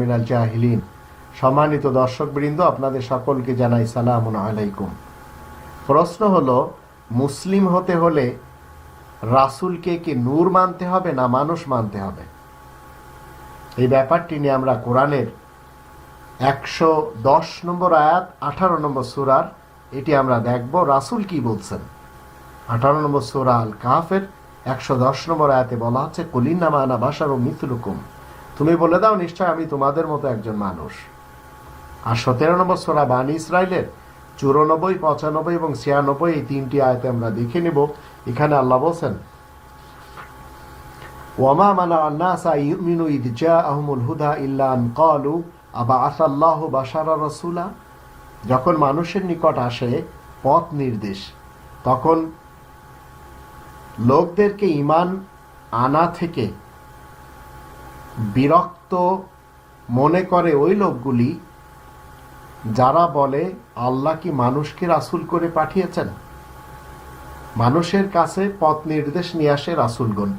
মিনাল জাহিলিন। সম্মানিত দর্শকবৃন্দ, আপনাদের সকলকে জানাই সালাম আলাইকুম। প্রশ্ন হলো, মুসলিম হতে হলে রাসুলকে কি নূর মানতে হবে না মানুষ মানতে হবে? এই ব্যাপারটি নিয়ে আমরা কোরআনের একশো দশ নম্বর আয়াত, আঠারো নম্বর সুরার, এটি আমরা দেখব রাসুল কি বলছেন। আঠারো নম্বর সুরা আল কাফের একশো দশ নম্বর আয়াতে বলা হচ্ছে কলিনামা আনা বাসার ও মিথুলুকুম তুমি বলে দাও নিশ্চয় আমি তোমাদের মতো একজন মানুষ। আর সতেরো নম্বর সোরা বানী ইসরায়েলের চুরানব্বই, পঁচানব্বই এবং ছিয়ানব্বই এই তিনটি আয়তে আমরা দেখে নেব। এখানে আল্লাহ বলছেন, ওয়ামা মানা আন্নাসা ইউমিনু ইদ জাআহুমুল হুদা ইল্লা আন ক্বালু আবা আসাল্লাহু বাশারা রাসূলা? যখন মানুষের নিকট আসে পথ নির্দেশ, তখন লোকদেরকে ইমান আনা থেকে বিরক্ত মনে করে ওই লোকগুলি, যারা বলে, আল্লাহ কি মানুষকে রাসুল করে পাঠিয়েছেন? মানুষের কাছে পথ নির্দেশ নিয়ে আসে রাসূলগণ।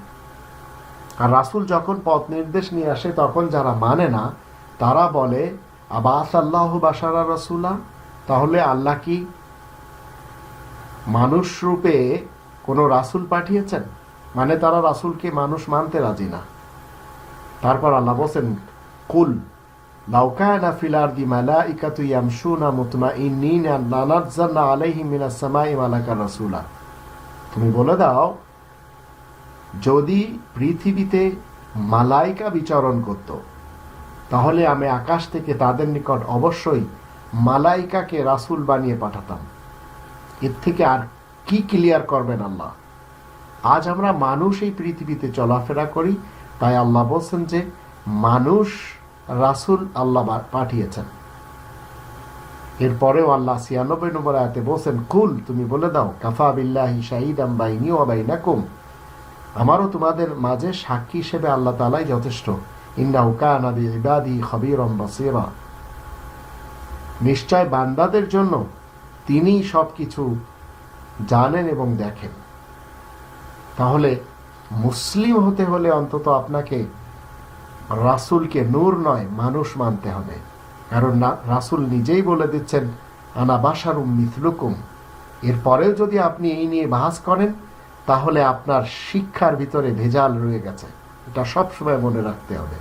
আর রাসূল যখন পথ নির্দেশ নিয়ে আসে, তখন যারা মানে না, তারা বলে আবাস আল্লাহ বাসারা রসুলা? তাহলে আল্লাহ কি মানুষ রূপে কোনো রাসূল পাঠিয়েছেন? মানে তারা রাসূলকে মানুষ মানতে রাজি না। তারপর আল্লাহ বলছেন, কুল লাউকানা ফিল আরদি মালাইকাতু ইয়ামশুনা মুতমাইন্নিনা লানাজ্জালনা আলাইহিম মিনাস সামাই মালাকা রাসূলা। তুমি বলে দাও, যদি পৃথিবীতে মালাইকা বিচরণ করত, তাহলে আমি আকাশ থেকে তাদের নিকট অবশ্যই মালাইকাকে রাসূল বানিয়ে পাঠাতাম। এর থেকে আর কি ক্লিয়ার করবেন আল্লাহ? আজ আমরা মানুষ এই পৃথিবীতে চলাফেরা করি তাই আল্লাহ বলছেন যে, মানুষ রাসূল আল্লাহ পাঠিয়েছেন। এরপরেও আল্লাহ ছিয়ানব্বই নম্বর আয়াতে বলছেন, কুল, তুমি বলে দাও, কাফা বিল্লাহি শাহিদাম বাইনি ও বাইনাকুম। আমারও তোমাদের মাঝে সাক্ষী হিসেবে আল্লাহ তালাই যথেষ্ট। ইন্না উকানা ইবাদি বাসীরা। নিশ্চয় বান্দাদের জন্য তিনিই সবকিছু জানেন এবং দেখেন। তাহলে মুসলিম হতে হলে অন্তত আপনাকে রাসুলকে নূর নয়, মানুষ মানতে হবে। কারণ রাসুল নিজেই বলে দিচ্ছেন, আনা বাসারুম মিথলুকুম এরপরেও যদি আপনি এই নিয়ে বাহাস করেন, তাহলে আপনার শিক্ষার ভিতরে ভেজাল রয়ে গেছে। এটা সবসময় মনে রাখতে হবে।